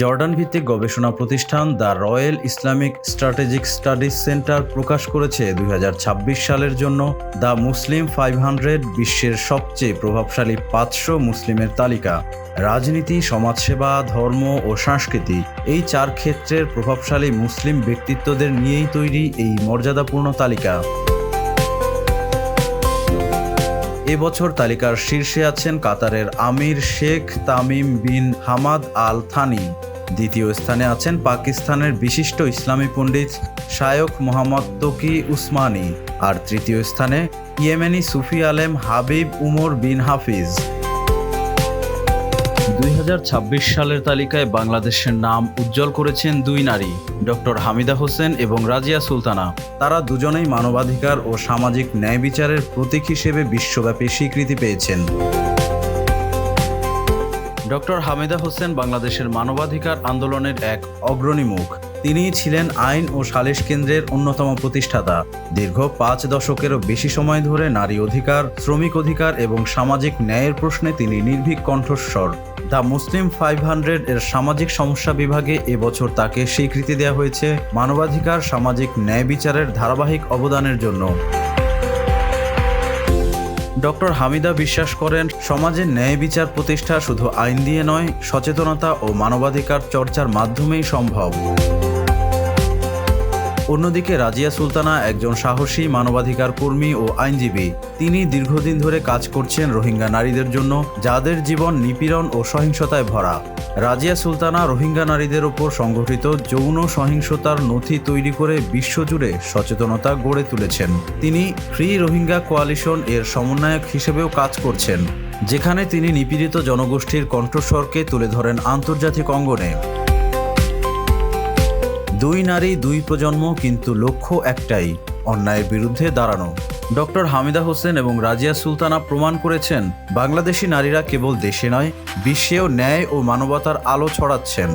Jordan ভিত্তিক গবেষণা প্রতিষ্ঠান the royal Islamic strategic studies centre প্রকাশ করেছে দু হাজার ছাব্বিশ সালের জন্য। দ্য মুসলিম ফাইভ হান্ড্রেড বিশ্বের সবচেয়ে প্রভাবশালী পাঁচশো মুসলিমের তালিকা। রাজনীতি, সমাজসেবা, ধর্ম ও সংস্কৃতি এই চার ক্ষেত্রের প্রভাবশালী মুসলিম ব্যক্তিত্বদের নিয়েই তৈরি এই মর্যাদাপূর্ণ তালিকা। এবছর তালিকার শীর্ষে আছেন কাতারের আমির Sheikh Tamim bin Hamad Al Thani দ্বিতীয় স্থানে আছেন পাকিস্তানের বিশিষ্ট ইসলামী পণ্ডিত শায়ক মোহাম্মদ তকি উসমানী। আর তৃতীয় স্থানে ইয়েমেনি সুফি আলেম হাবিব উমর বিন হাফিজ। দুই হাজার ছাব্বিশ সালের তালিকায় বাংলাদেশের নাম উজ্জ্বল করেছেন দুই নারী, ডক্টর হামিদা হোসেন এবং রাজিয়া সুলতানা। তারা দুজনেই মানবাধিকার ও সামাজিক ন্যায় বিচারের প্রতীক হিসেবে বিশ্বব্যাপী স্বীকৃতি পেয়েছেন। ডক্টর হামিদা হোসেন বাংলাদেশের মানবাধিকার আন্দোলনের এক অগ্রণী মুখ। তিনি ছিলেন আইন ও সালিশ কেন্দ্রের অন্যতম প্রতিষ্ঠাতা। দীর্ঘ পাঁচ দশকেরও বেশি সময় ধরে নারী অধিকার, শ্রমিক অধিকার এবং সামাজিক ন্যায়ের প্রশ্নে তিনি নির্ভীক কণ্ঠস্বর। দ্য মুসলিম ফাইভ হান্ড্রেড এর সামাজিক সমস্যা বিভাগে এবছর তাকে স্বীকৃতি দেওয়া হয়েছে মানবাধিকার, সামাজিক ন্যায় বিচারের ধারাবাহিক অবদানের জন্য। ডক্টর হামিদা বিশ্বাস করেন সমাজের ন্যায় বিচার প্রতিষ্ঠা শুধু আইন দিয়ে নয়, সচেতনতা ও মানবাধিকার চর্চার মাধ্যমেই সম্ভব। অন্যদিকে রাজিয়া সুলতানা একজন সাহসী, মানবাধিকার কর্মী ও আইনজীবী। তিনি দীর্ঘদিন ধরে কাজ করছেন রোহিঙ্গা নারীদের জন্য, যাদের জীবন নিপীড়ন ও সহিংসতায় ভরা। রাজিয়া সুলতানা রোহিঙ্গা নারীদের ওপর সংগঠিত যৌন সহিংসতার নথি তৈরি করে বিশ্বজুড়ে সচেতনতা গড়ে তুলেছেন। তিনি ফ্রি রোহিঙ্গা কোয়ালিশন এর সমন্বয়ক হিসেবেও কাজ করছেন, যেখানে তিনি নিপীড়িত জনগোষ্ঠীর কণ্ঠস্বরকে তুলে ধরেন আন্তর্জাতিক অঙ্গনে। দুই নারী, দুই প্রজন্ম কিন্তু লক্ষ্য একটাই, অন্যায়ের বিরুদ্ধে দাঁড়ানো। ডক্টর হামিদা হোসেন এবং রাজিয়া সুলতানা প্রমাণ করেছেন, বাংলাদেশি নারীরা কেবল দেশে নয়, বিশ্বেও ন্যায় ও মানবতার আলো ছড়াচ্ছেন।